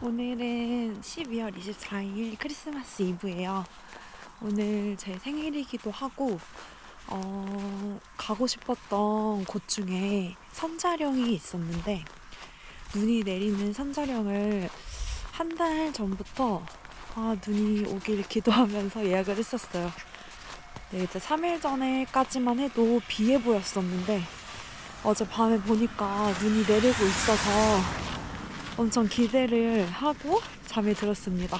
오늘은 12월 24일 크리스마스 이브예요. 오늘 제 생일이기도 하고, 어, 가고 싶었던 곳 중에 선자령이 있었는데, 눈이 내리는 선자령을 한 달 전부터, 아, 눈이 오길 기도하면서 예약을 했었어요. 네, 이제 3일 전에까지만 해도 비에 보였었는데, 어제 밤에 보니까 눈이 내리고 있어서 엄청 기대를 하고 잠에 들었습니다.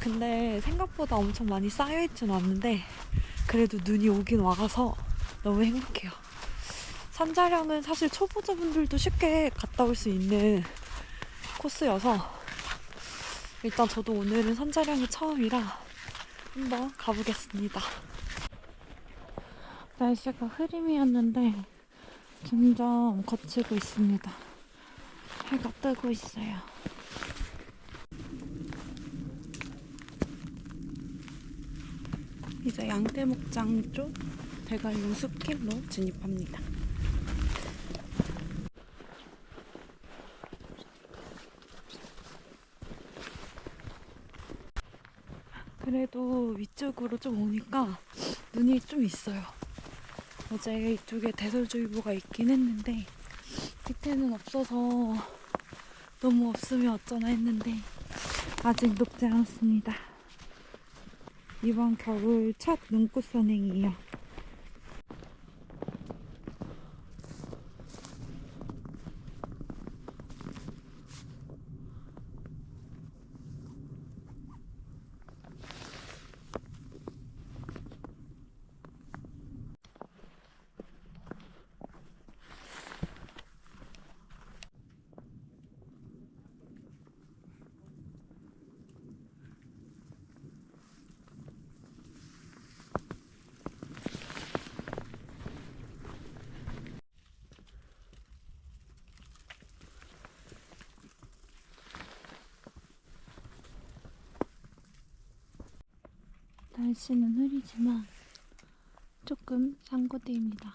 근데 생각보다 엄청 많이 쌓여있진 않는데 그래도 눈이 오긴 와서 너무 행복해요. 산자령은 사실 초보자분들도 쉽게 갔다 올 수 있는 코스여서 일단 저도 오늘은 산자령이 처음이라 한번 가보겠습니다. 날씨가 흐림이었는데 점점 거치고 있습니다. 해가 뜨고 있어요. 이제 양떼목장 쪽 대관령 숲길로 진입합니다. 그래도 위쪽으로 좀 오니까 눈이 좀 있어요. 어제 이쪽에 대설주의보가 있긴 했는데 밑에는 없어서 너무 없으면 어쩌나 했는데 아직 녹지 않았습니다. 이번 겨울 첫 눈꽃 선행이에요. 날씨는 흐리지만 조금 상고대입니다.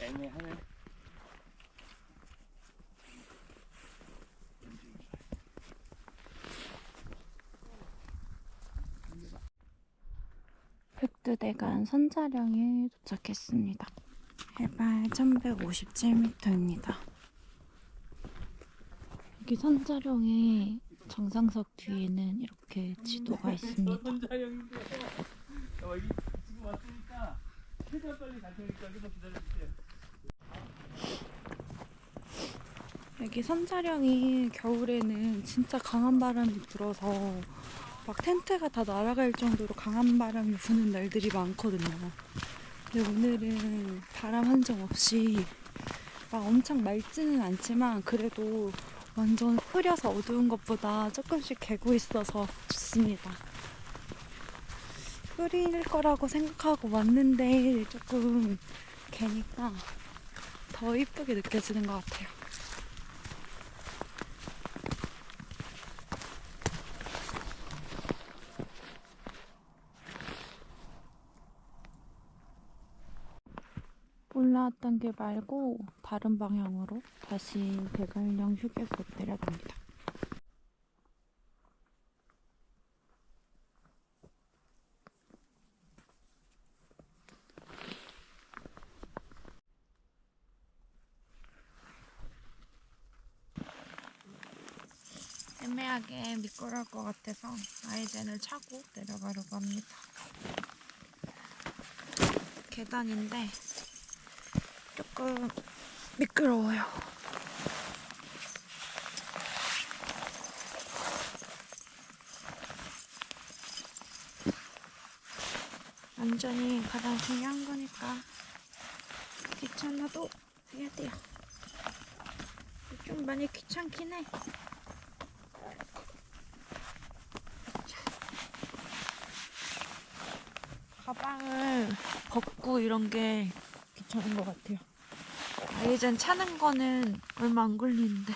애매하네. 백두대간 선자령에 도착했습니다. 해발 1157m입니다. 여기 선자령의 정상석 뒤에는 이렇게 지도가 있습니다. 여기 선자령이 겨울에는 진짜 강한 바람이 불어서 막 텐트가 다 날아갈 정도로 강한 바람이 부는 날들이 많거든요. 근데 오늘은 바람 한 점 없이 막 엄청 맑지는 않지만 그래도 완전 흐려서 어두운 것보다 조금씩 개고 있어서 좋습니다. 흐릴 거라고 생각하고 왔는데 조금 개니까 더 이쁘게 느껴지는 것 같아요. 올라왔던 길 말고 다른 방향으로 다시 대관령 휴게소 내려갑니다. 애매하게 미끄러울 것 같아서 아이젠을 차고 내려가려고 합니다. 계단인데 조금 미끄러워요. 안전이 가장 중요한 거니까 귀찮아도 해야 돼요. 좀 많이 귀찮긴 해. 가방을 벗고 이런 게 귀찮은 것 같아요. 이젠 차는 거는 얼마 안 걸리는데.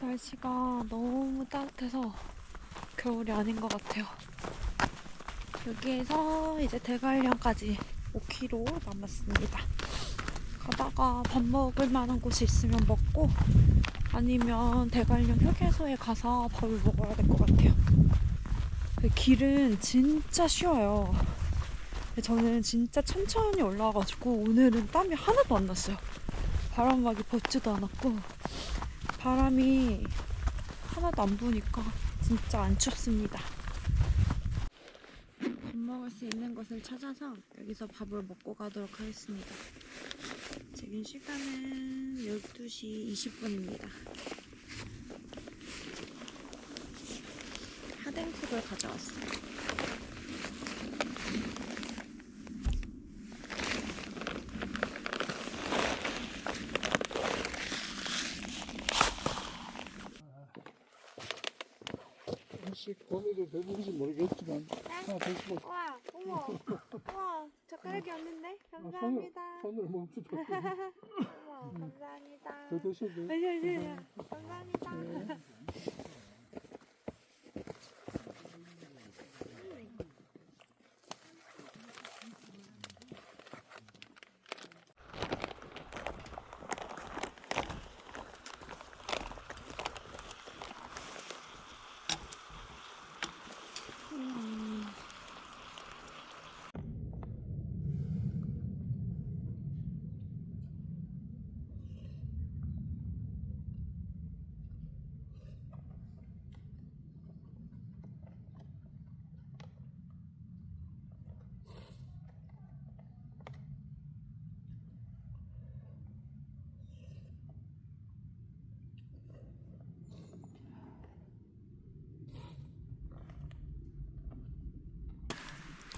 날씨가 너무 따뜻해서 겨울이 아닌 것 같아요. 여기에서 이제 대관령까지 5km 남았습니다. 가다가 밥 먹을 만한 곳이 있으면 먹고 아니면 대관령 휴게소에 가서 밥을 먹어야 될 것 같아요. 그 길은 진짜 쉬워요. 저는 진짜 천천히 올라와가지고 오늘은 땀이 하나도 안 났어요. 바람막이 벗지도 않았고 바람이 하나도 안 부니까 진짜 안 춥습니다. 밥 먹을 수 있는 곳을 찾아서 여기서 밥을 먹고 가도록 하겠습니다. 지금 시간은 12시 20분입니다. 하댕국을 가져왔어요. 혹시 범위를 배부른지 모르겠지만 하나 드시 고 와, 어머, 우와, 젓가락이 없는데? 손을, 감사합니다. 손으로 멈추고 어머, 감사합니다. 더 돼요. 아니, 아니, 아니, 감사합니다. 음.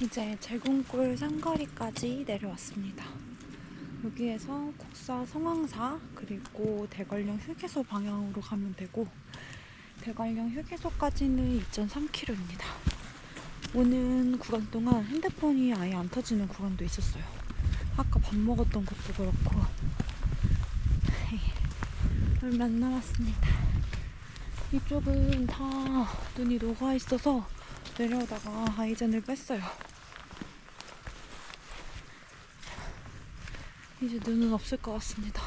이제 제공골 상거리까지 내려왔습니다. 여기에서 국사 성황사 그리고 대관령 휴게소 방향으로 가면 되고 대관령 휴게소까지는 2.3km입니다. 오는 구간 동안 핸드폰이 아예 안 터지는 구간도 있었어요. 아까 밥 먹었던 것도 그렇고 얼마 안 남았습니다. 이쪽은 다 눈이 녹아 있어서 내려오다가 아이젠을 뺐어요. 이제 눈은 없을 것 같습니다.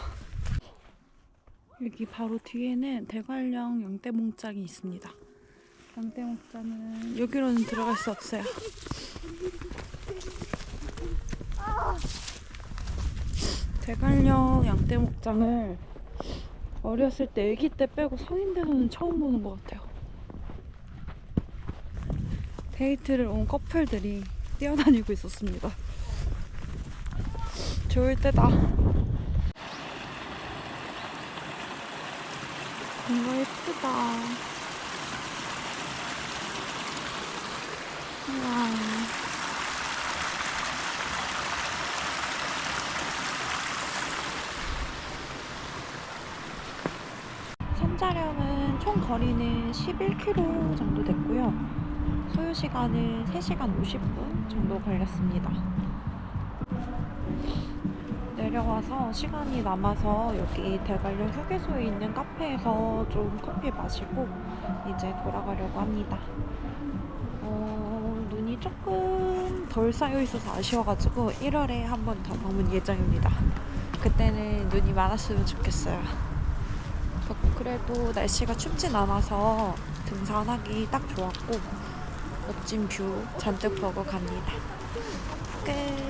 여기 바로 뒤에는 대관령 양떼몽장이 있습니다. 양떼몽장은 여기로는 들어갈 수 없어요. 대관령 양떼목장을 어렸을 때 아기 때 빼고 성인 돼서는 처음 보는 것 같아요. 데이트를 온 커플들이 뛰어다니고 있었습니다. 좋을 때다. 뭔가 예쁘다. 우와. 선자령은 총 거리는 11km 정도 됐고요. 소요 시간은 3시간 50분 정도 걸렸습니다. 내려와서 시간이 남아서 여기 대관령 휴게소에 있는 카페에서 좀 커피 마시고 이제 돌아가려고 합니다. 어, 눈이 조금 덜 쌓여 있어서 아쉬워가지고 1월에 한 번 더 방문 예정입니다. 그때는 눈이 많았으면 좋겠어요. 그래도 날씨가 춥진 않아서 등산하기 딱 좋았고 멋진 뷰 잔뜩 보고 갑니다. 끝.